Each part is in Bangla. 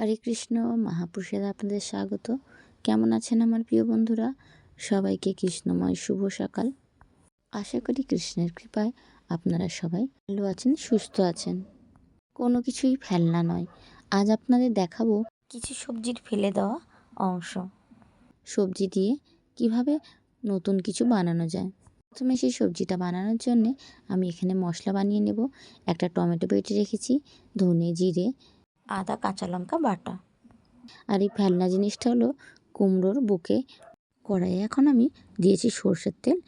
হরে কৃষ্ণ, মহাপুরুষের আপনাদের স্বাগত। কেমন আছেন আমার প্রিয় বন্ধুরা? সবাইকে কৃষ্ণময় শুভ সকাল। আশা করি কৃষ্ণের কৃপায় আপনারা সবাই ভালো আছেন, সুস্থ আছেন। কোনো কিছুই ফেলনা নয়। আজ আপনাদের দেখাবো কিছু সবজির ফেলে দেওয়া অংশ। সবজি দিয়ে কীভাবে নতুন কিছু বানানো যায়। প্রথমে সেই সবজিটা বানানোর জন্যে আমি এখানে মশলা বানিয়ে নেব। একটা টমেটো বেটে রেখেছি, ধনে, জিরে আদা, কাঁচা লঙ্কা, বাটা। আর এই ফেলনা জিনিসটা হলো কুমড়োর বুকে কড়াইয়ে। এখন আমি দিয়েছি সর্ষের তেল,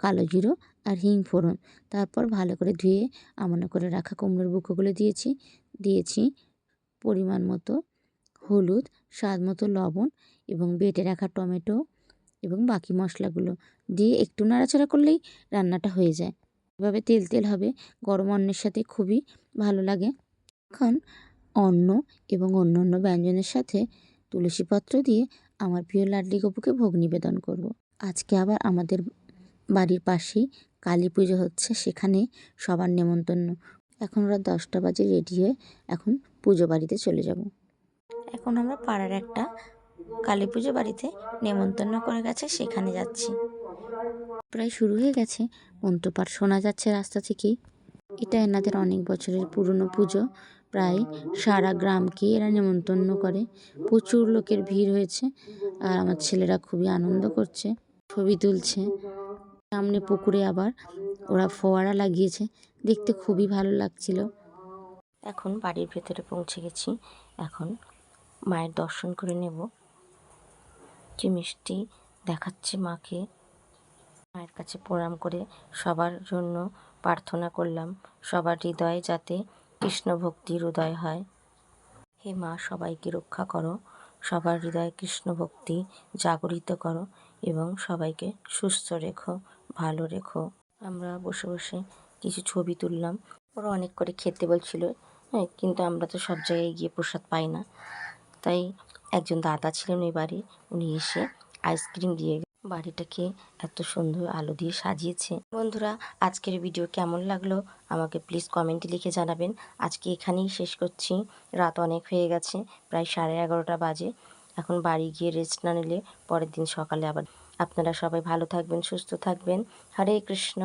কালো জিরো আর হিং ফোড়ন। তারপর ভালো করে ধুয়ে আমনা করে রাখা কুমড়োর বুকোগুলো দিয়েছি। দিয়েছি পরিমাণ মতো হলুদ, স্বাদ মতো লবণ এবং বেটে রাখা টমেটো এবং বাকি মশলাগুলো। দিয়ে একটু নাড়াচাড়া করলেই রান্নাটা হয়ে যায়। এভাবে তেল তেল হবে, গরম অন্নের সাথে খুবই ভালো লাগে। এখন অন্ন এবং অন্য অন্য ব্যঞ্জনের সাথে তুলসী পত্র দিয়ে আমার প্রিয় লাড্লি গপুকে ভোগ নিবেদন করব। আজকে আবার আমাদের বাড়ির পাশেই কালী পুজো হচ্ছে, সেখানে সবার নেমন্তন্ন। এখন ওরা দশটা বাজে রেডি হয়ে এখন পুজো বাড়িতে চলে যাব। এখন আমরা পাড়ার একটা কালী পুজো বাড়িতে নেমন্তন্ন করে গেছে, সেখানে যাচ্ছি। প্রায় শুরু হয়ে গেছে, মন্ত্রপাঠ শোনা যাচ্ছে রাস্তা থেকেই। এটা এনাদের অনেক বছরের পুরনো পুজো। প্রায় সারা গ্রামকে এরা নেমন্তন্ন করে। প্রচুর লোকের ভিড় হয়েছে আর আমার ছেলেরা খুবই আনন্দ করছে, ছবি তুলছে। সামনে পুকুরে আবার ওরা ফোয়ারা লাগিয়েছে, দেখতে খুবই ভালো লাগছিল। এখন বাড়ির ভেতরে পৌঁছে গেছি। এখন মায়ের দর্শন করে নেব। যে মিষ্টি দেখাচ্ছে মাকে। মায়ের কাছে প্রণাম করে সবার জন্য প্রার্থনা করলাম, সবার হৃদয়ে যাতে কৃষ্ণ ভক্তির উদয় হয়। হে মা, সবাইকে রক্ষা করো। সবার হৃদয়ে কৃষ্ণ ভক্তি জাগরিত করো এবং সবাইকে সুস্থ রেখো, ভালো রেখো। আমরা বসে বসে কিছু ছবি তুললাম। ওরা অনেক করে খেতে বলছিল হ্যাঁ কিন্তু আমরা তো সব জায়গায় গিয়ে প্রসাদ পাই না। তাই একজন দাদা ছিলেন ওই বাড়ি, উনি এসে আইসক্রিম দিয়ে বাড়িটাকে এত সুন্দর আলো দিয়ে সাজিয়েছে। বন্ধুরা, আজকের ভিডিও কেমন লাগল? আমাকে প্লিজ কমেন্টে লিখে জানাবেন। আজকে এখানেই শেষ করছি। রাত অনেক হয়ে গেছে, প্রায় সাড়ে এগারোটা বাজে। এখন বাড়ি গিয়ে রেস্ট না নিলে পরের দিন সকালে আবার আপনারা সবাই ভালো থাকবেন, সুস্থ থাকবেন। হরে কৃষ্ণ।